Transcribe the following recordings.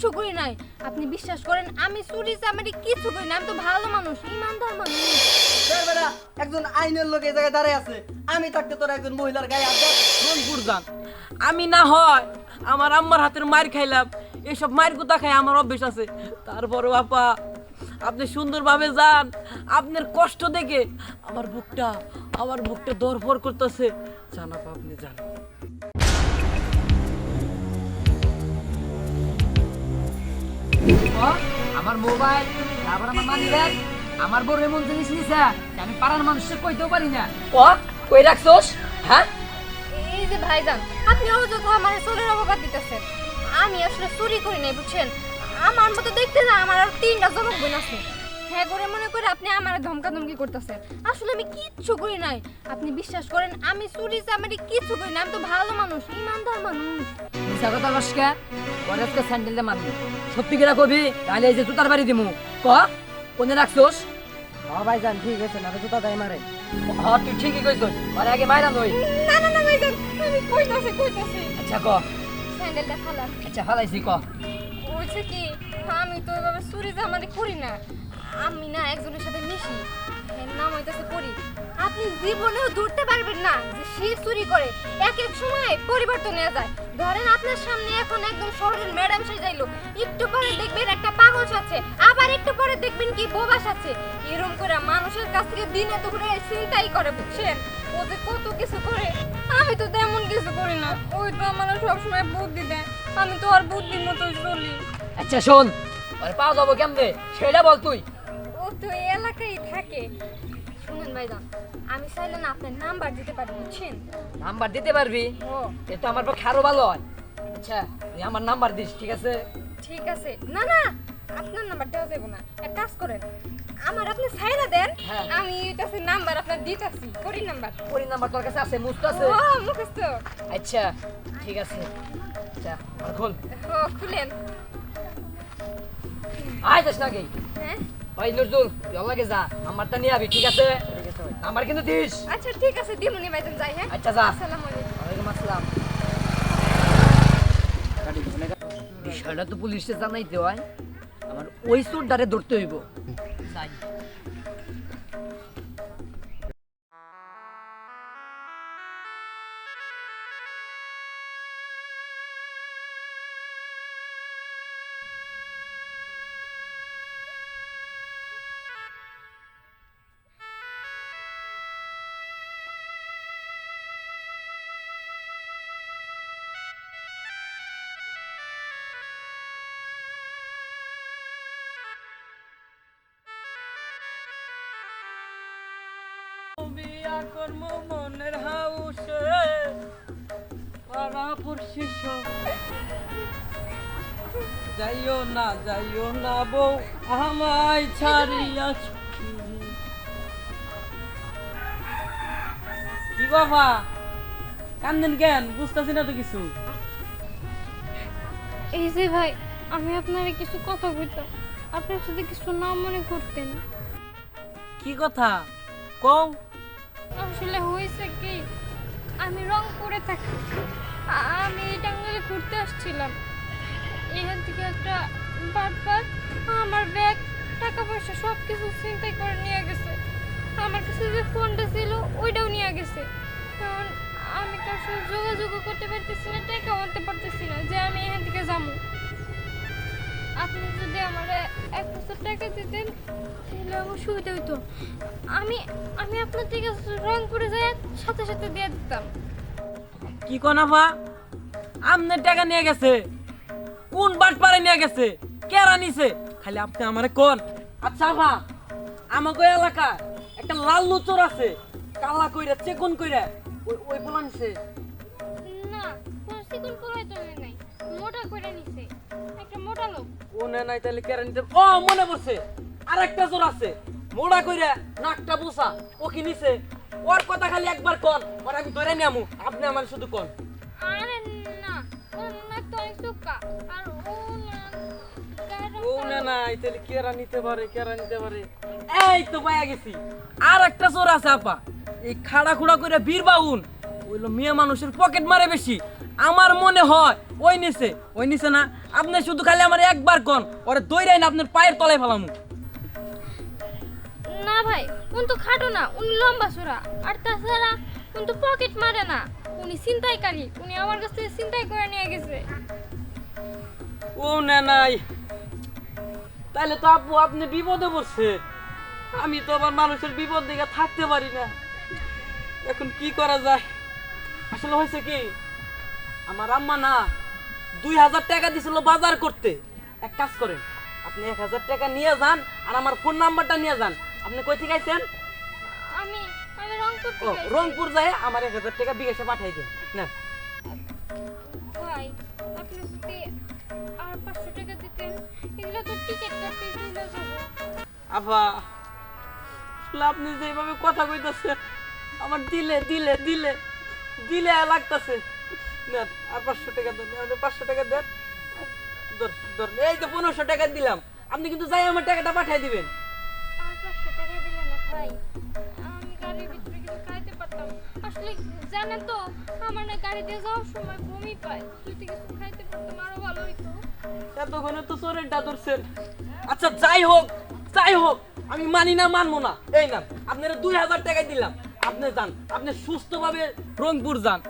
কিচ্ছু করি নাই। আপনি বিশ্বাস করেন আমি চুরি চামারি কিচ্ছু করি না আমি তো ভালো মানুষ ইমানদার মানুষ। বেটা একজন আইনের লোক এই জায়গায় দাঁড়ায় আছে। আমি থাকতে তোর একজন মহিলার গায়ে হাত রংপুর যান। আমি না হয় আমার আম্মার হাতের মার খাইলাম। এসব মায়ের কোথা খাই আমার অভ্যেস আছে। তারপরে আপা আপনি সুন্দরভাবে যান। আপনার কষ্ট দেখে আমার বুকটা আমার বুকটা দরফর করতেছে। জানাপ আপনি যান আমার মোবাইল, তারপর আমার মানি ব্যাগ আমার বড় এমন জিনিস নিছে আমি পাড়ার মানুষের কইতেও পারি না। ক, কই রাখছোস? হ্যাঁ? এই যে ভাইজান, আপনি অযথা আমার চোরের অপবাদ দিতেছেন। আমি আসলে চুরি করি নাই, বুঝছেন? আমার মতো দেখতে না আমার আর তিনটা জনক বোন আছে। হ্যাঁ করে মনে করে আপনি আমার ধমকা ধমকি করতেছেন। আসলে আমি কিচ্ছু করি নাই। আপনি বিশ্বাস করেন আমি চুরি চামারি কিচ্ছু করি না আমি তো ভালো মানুষ ইমানদার মানুষ। মিছা কথা কসকা পরে আজকে স্যান্ডেলটা মারবি। সত্যি করে কবি? তাহলে এই যে জুতার বাড়ি দিমু। ক? কোনে রাখছোস? হ্যাঁ ভাইজান ঠিক আছে না জুতা দেয় মারে। হ তুই ঠিকই কইছস। পরে আগে মাইরা নই না না না ভাইজান আমি কইতাছি কইতাছি। আচ্ছা ক? স্যান্ডেলটা খালাম আচ্ছা ফালাইছি ক? বলছে কি আমি তো এভাবে চুরি জামারি করি না। আমি না একজনের সাথে মিশি। এর নাম হইতাছে পরি আপনি জীবনেও ধরতে পারবেন না যে সে চুরি করে। এক এক সময় পরিবর্তন হয়ে যায়। ধরেন আপনার সামনে এখন একদম শহরের ম্যাডাম সে যাইলো। একটু পরে দেখবেন একটা পাগল আছে। আবার একটু পরে দেখবেন কি বোবাস আছে। এরকম করে মানুষের কাছ থেকে দিনে তো করে চিন্তাই করে, বুঝছেন? ও যে কত কিছু করে। আমি তো তেমন কিছু করি না। ওই তো আমার সবসময় বুদ্ধি দেয়। আমি তো আর বুদ্ধির মতো চলি। আচ্ছা শোন। পরে পাওয়া যাব কেমনে? সেটা বল তুই। তো এই এলাকায় থাকে। শুনুন ভাইজান আমি চাইলে না আপনার নাম্বার দিতে পারি বুঝছেন? নাম্বার দিতে পারবি? ও। এ তো আমার পক্ষে আরও ভালো হয়। আচ্ছা তুই আমার নাম্বার দিস ঠিক আছে? ঠিক আছে। না না আপনার নাম্বার দেওয়া যাবে না। এক কাজ করেন আমার আপনি সাইরা দেন হ্যাঁ। আমি কাছে নাম্বার আপনার দিতেছি করি নাম্বার। ওর নাম্বার তোর কাছে আছে মুস্ত আছে? ও মুখস্থ। আচ্ছা ঠিক আছে। আচ্ছা খোল। ও খুলেন। আয় যাস নাকি? হ্যাঁ? ভাই নজরুল লাগে যা নাম্বারটা নিয়ে আবি ঠিক আছে? আমার কিন্তু দিস। আচ্ছা ঠিক আছে দিমুনি তুমি যাই হ্যাঁ? আচ্ছা যা। আসসালামু আলাইকুম। ওয়ালাইকুম আসসালাম। বিষয়টা তো পুলিশে জানাইতে হয়। আমার ওই চোরটারে ধরতে হইব। যাই। কর্ম মনের হাউসে পাড়া পড়শি যাইও না যাইও না বউ আমায় ছাড়িয়া কি বাবা কান্দেন কেন? বুঝতেছি না তো কিছু। এই যে ভাই আমি আপনারে কিছু কথা কইতাম। আপনার সাথে কিছু না মনে করতেন। কি কথা? কও। আসলে হয়েছে কি? আমি রং করে থাকি। আমি এই টাঙ্গালে ঘুরতে আসছিলাম। এখান থেকে একটা বাটপার আমার ব্যাগ, টাকা পয়সা সব কিছু চিন্তাই করে নিয়ে গেছে। আমার কাছে যে ফোনটা ছিল, ওইটাও নিয়ে গেছে। কারণ আমি কার সাথে যোগাযোগও করতে পারতেছি না, টাকাও আনতে পারতেছি না যে আমি এখান থেকে যাব। আপনি যদি আমার টাকা দিতেন তাহলে আমার সুবিধা হইতো। আমি আমি আপনার থেকে রংপুরে যাই সাথে সাথে দিয়ে দিতাম। কি কনাফা আমনের টাকা নিয়ে গেছে। কোন বাট পারে নিয়ে গেছে? কেরা নিছে? খালি আপনি আমারে কোন। আচ্ছা ভা আমাকে ওই এলাকায় একটা লাল লুচোর আছে। কালা কইরা চেকুন কইরা ওই ওই পোলা নিছে। না কোনো চিকন পোলাই তো নাই। মোটা কইরা নিছে। একটা মোটা লোক। ও না নাই তাহলে ও মনে পড়ছে। আর একটা জোর আছে। মোড়া কইরা নাকটা বুসা ও কি নিছে। ওর কথা খালি একবার কোন ওর আমি ধরে আপনি আমার শুধু কোন। আরে না তো আর ও ও না। তাহলে কেরা নিতে পারে কেরা নিতে পারে? এই তো পাইয়া গেছি। আর একটা চোর আছে আপা। এই খাড়া খুড়া করে বীর বাউন ওইলো মেয়ে মানুষের পকেট মারে বেশি। আমার মনে হয় ওই নিছে ওই নিছে না আপনি শুধু খালি আমার একবার কোন ওরে দইরাই না আপনার পায়ের তলায় ফেলামু। না ভাই উনি তো খাটো না উনি লম্বা সুরা আর তাছাড়া উনি তো পকেট মারে না। উনি ছিনতাইকারী উনি আমার কাছ থেকে ছিনতাই করে নিয়ে গেছে। ও না নাই তাহলে তো আপু আপনি বিপদে পড়ছে। আমি তো আবার মানুষের বিপদ দেখে থাকতে পারি না। এখন কি করা যায়? আসলে হয়েছে কি? আমার আম্মা না দুই হাজার টাকা দিছিল বাজার করতে। এক কাজ করেন আপনি এক হাজার টাকা নিয়ে যান আর আমার ফোন নাম্বারটা নিয়ে যান। আপনি কই থেকে আইছেন? আমি আমি রংপুর ও রংপুর যায় আমার এক হাজার টাকা বিকাশে পাঠাই দেন। না ভাই আপনি যদি আর পাঁচশো টাকা দিতেন এগুলো তো টিকিট কাটতে আফা আপনি যেভাবে কথা কইতাছেন আমার দিলে দিলে দিলে দিলে লাগতাছে। আর পাঁচশো টাকা পাঁচশো দেন। এই তো পনেরোশো টাকা দিলাম আপনি কিন্তু যাই আমার টাকাটা পাঠিয়ে দিবেন। আসলে জানেন তো আমার না গাড়ি যাওয়ার সময় বমি পায় যদি কিছু খাইতে পারতাম আরও ভালো হইতো। এতক্ষণে তো চোরেরটা ধরছেন। আচ্ছা যাই হোক যাই হোক আমি মানি না মানবো না। এই না আপনারা দুই হাজার টাকা দিলাম। আপনি যান আপনি সুস্থভাবে রংপুর যান।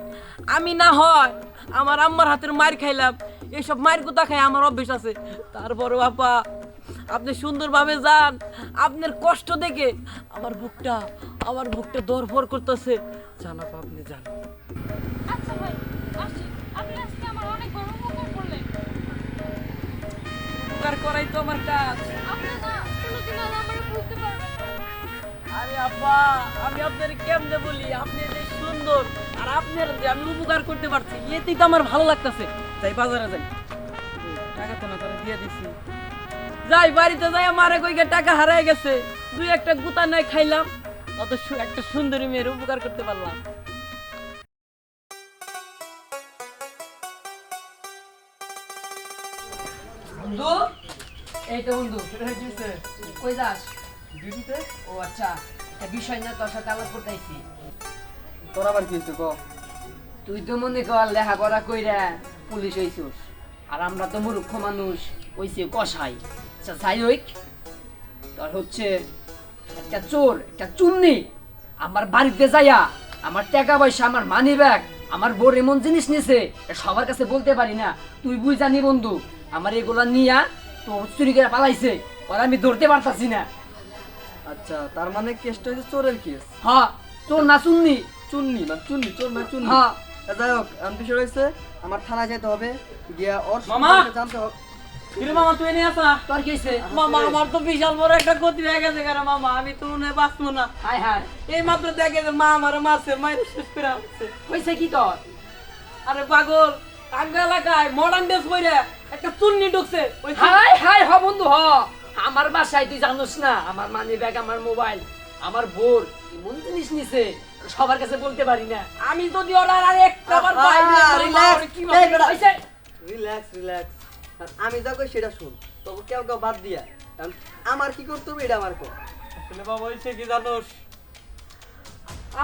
আমি না হয় আমার আম্মার হাতের মার খাইলাম। এইসব মায়ের কথা খাই আমার অভ্যেস আছে। তারপরে বাপা আপনি সুন্দরভাবে যান। আপনার কষ্ট দেখে আমার বুকটা আমার বুকটা দরফর করতেছে। জানাব আপনি যান। আচ্ছা ভাই আপনি আজকে আমার অনেক বড় উপকার করলেন। উপকার করাই তো আমার কাজ। আপনি না কোনোদিন আর আমার বুঝতে পারবেন আরে আব্বা, আমি আপনার কেমনে বলি? আপনি যে সুন্দর, আর আপনার উপকার করতে পারছি তো আমার ভালো লাগতেছে। তাই বাজারে দিয়ে যাই, বাড়িতে যাই, আমার কইকে টাকা হারায় গেছে। দুই একটা গুতা নাই খাইলাম অত একটা সুন্দরী মেয়ের উপকার করতে পারলাম। কই যাস? ডিউটিতে? ও আচ্ছা একটা বিষয় না তোর সাথে আলাপ করতে আইছি। তোর আবার কি হয়েছে ক? তুই তো মনে কর লেখাপড়া কইরা পুলিশ হইছিস আর আমরা তো মূর্খ মানুষ হইছে কষাই আচ্ছা যাই হোক তোর হচ্ছে একটা চোর একটা চুন্নি আমার বাড়িতে যাইয়া আমার টাকা পয়সা আমার মানি ব্যাগ আমার বোর এমন জিনিস নিছে সবার কাছে বলতে পারি না। তুই বুঝ জানি বন্ধু আমার এগুলা নিয়া তো চুরি করে পালাইছে ওরা আমি ধরতে পারতাছি না। আচ্ছা তার মানে কেসটা হচ্ছে চোরের কেস? হ্যাঁ তোর না চুন্নি? চুন্নি চুন্নি চোর চুন্নি? হ্যাঁ। যাই হোক এখন বিষয় রয়েছে আমার থানায় যেতে হবে গিয়া ওর মামা! জানতে হবে। কিরে মামা তুই নিয়ে আসা তোর কি হয়েছে মামা আমার তো বিশাল বড় একটা ক্ষতি হয়ে গেছে কেন মামা? আমি তো মনে বাঁচবো না। হায় হায়। এই মাত্র দেখে যে মা আমার মাসে মায়ের শেষ করে আসছে হয়েছে কি তোর? আরে পাগল এলাকায় মডার্ন ড্রেস পরে একটা চুন্নি ঢুকছে হ বন্ধু হ। আমার বাসায় তুই জানোস না আমার মানি ব্যাগ আমার মোবাইল আমার বোর এমন জিনিস নিছে সবার কাছে বলতে পারি না। আমি যদি অর্ডার আর একটা বার কি রিল্যাক্স রিল্যাক্স আমি যা কই সেটা শুন তবে কেউ কেউ বাদ দিয়া। আমার কি করতে হবে এটা আমার কর। আসলে বাবা হয়েছে কি জানোস?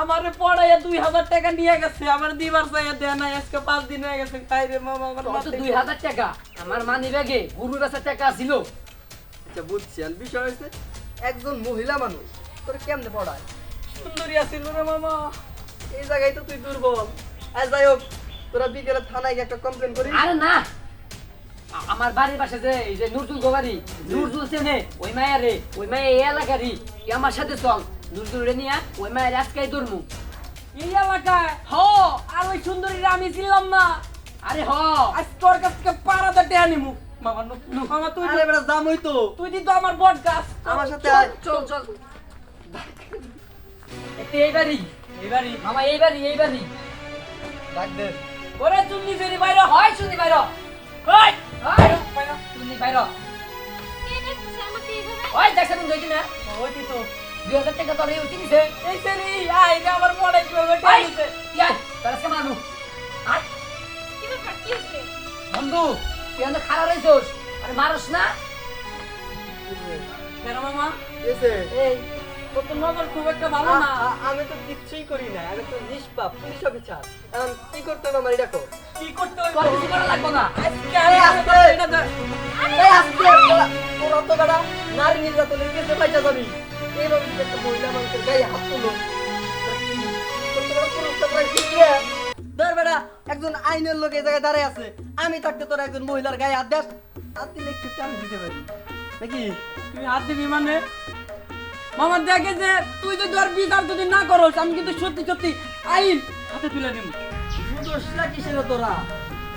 আমারে পড়াইয়া দুই হাজার টাকা নিয়ে গেছে আমার দিবার চাইয়া দেয় নাই আজকে পাঁচ দিন হয়ে গেছে। তাই রে মামা আমার দুই হাজার টাকা? আমার মানি ব্যাগে গরু বেচার টাকা ছিল আচ্ছা বুঝছি। আর বিষয় হয়েছে একজন মহিলা মানুষ তোর কেমনে পড়ায়? সুন্দরী আছিল রে মামা। এই জায়গায় তো তুই দুর্বল। আর যাই হোক তোরা বিকেলে থানায় গিয়ে একটা কমপ্লেন করিস। আরে না। আমার বাড়ির পাশে যে এই যে নুরজুল গোবারি নুরজুল চেনে ওই মায়া রে ওই মায়া এই এলাকারই আমার সাথে চল। নুরজুল রে নিয়া ওই মায়ের আজকাই ধরমু। এই এলাকায়? হ। আর ওই সুন্দরীরা আমি ছিলাম না। আরে হ। আজ তোর কাছ থেকে পাড়াতে টেয়া নিমু মামা তুই আরে বেটা দাম হইতো। তুই দি তো আমার বট গাছ। আমার সাথে চল আয়। চল চল। এতে এই বাড়ি এবারই মামা এই বাড়ি এই ডাক দে। ওরে চুন্নি ফেরি বাইরে হয় হয় শুনি বাইর ওই হয় শুনি বাইর আমাকে এইভাবে হয় দেখছে বন্ধু হইছি না। ওই তো দুই হাজার টাকা তোর উঠি নিছে এই ফেরি আই রে আমার মনে কি হবে ইয়াই মানু কি ব্যাপার কি বন্ধু তুই এত খারাপ রইছস? আরে মারস না। কেন মামা? এসে। এই তোর তো নজর খুব একটা ভালো না। আমি তো কিচ্ছুই করি না। আমি তো নিষ্পাপ পুলিশ অফিসার। এখন কি করতে হবে আমার এটা কি করতে হইব তোর কিছু করা লাগবে না। আজকে আজকে। তোরা তোরা বেড়া নারী নির্যাতনের কেসে পাইছা যাবি। এইভাবে একটা মহিলা মানুষের গায়ে হাত তুলো। তোর তো বেটা পুরুষটা প্রায় বেটা একজন আইনের লোক এই জায়গায় দাঁড়ায় আছে। আমি থাকতে তোরা একজন মহিলার গায়ে হাত দেস। হাত দিলে একটু আমি দিতে পারি। নাকি? তুই হাত দিবি মানে? মামা দেখে যে তুই যদি আর বিচার যদি না করস আমি কিন্তু সত্যি সত্যি আইন হাতে তুলে দিব। বুঝোসটা কিসের তোরা?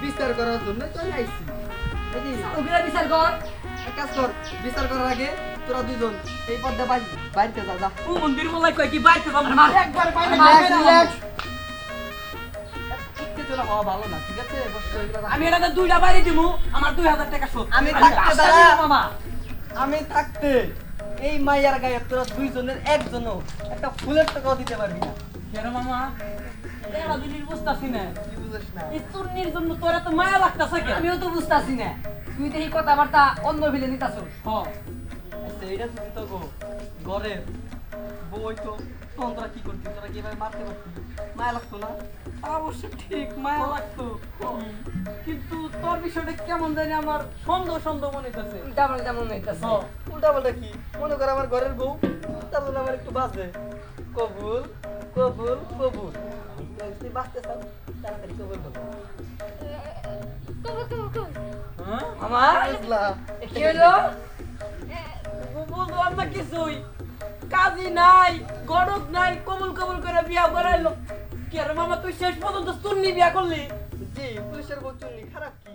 বিচার করার জন্য আমি আইছি। ওগুলা বিচার কর। এক কাজ কর বিচার করার আগে তোরা দুজন এই পর্দা বাড়িতে যা যা। ও মন্দির বলাই কয় কি যাব মার। একবার বাইরে ভালো না ঠিক আছে। আমি এটাতে দুইটা বাইরে দিব আমার দুই হাজার টাকা শোধ। আমি থাকতে মামা। আমি থাকতে এই মাইয়ার গায়ে তোরা দুইজনের একজনও একটা ফুলের টাকাও দিতে পারবি না। কেন মামা? জিনিস বুঝতাছি না। চুন্নির জন্য তোর এত মায়া লাগতাছে আমিও তো বুঝতাছি না। তুই তো এই কথাবার্তা অন্য ভিলে নিতাছ হ। আচ্ছা, এইটা যদি তো গো বই তো তখন তোরা কি করতি তোরা কীভাবে মারতে পারতি? মায়া লাগতো না? অবশ্য ঠিক মায়া লাগতো। কিন্তু তোর বিষয়টা কেমন জানি আমার সন্দেহ সন্দেহ মনে হইতেছে। উল্টা পাল্টা মনে হইতাছে। উল্টা পাল্টা কি? মনে কর আমার ঘরের বউ তার জন্য আমার একটু বাজে। কবুল কবুল কবুল। তুই বাঁচতে চাও তাড়াতাড়ি কবুল হ্যাঁ? কি হলো? বুঝলাম না কিছুই। কাজী নাই গড়ক নাই, কবুল কবুল করে বিয়া করাইলো। কি আর মামা, তুই শেষ পর্যন্ত চুন্নি বিয়া করলি? জি পুলিশের বউ চুন্নি, খারাপ কি?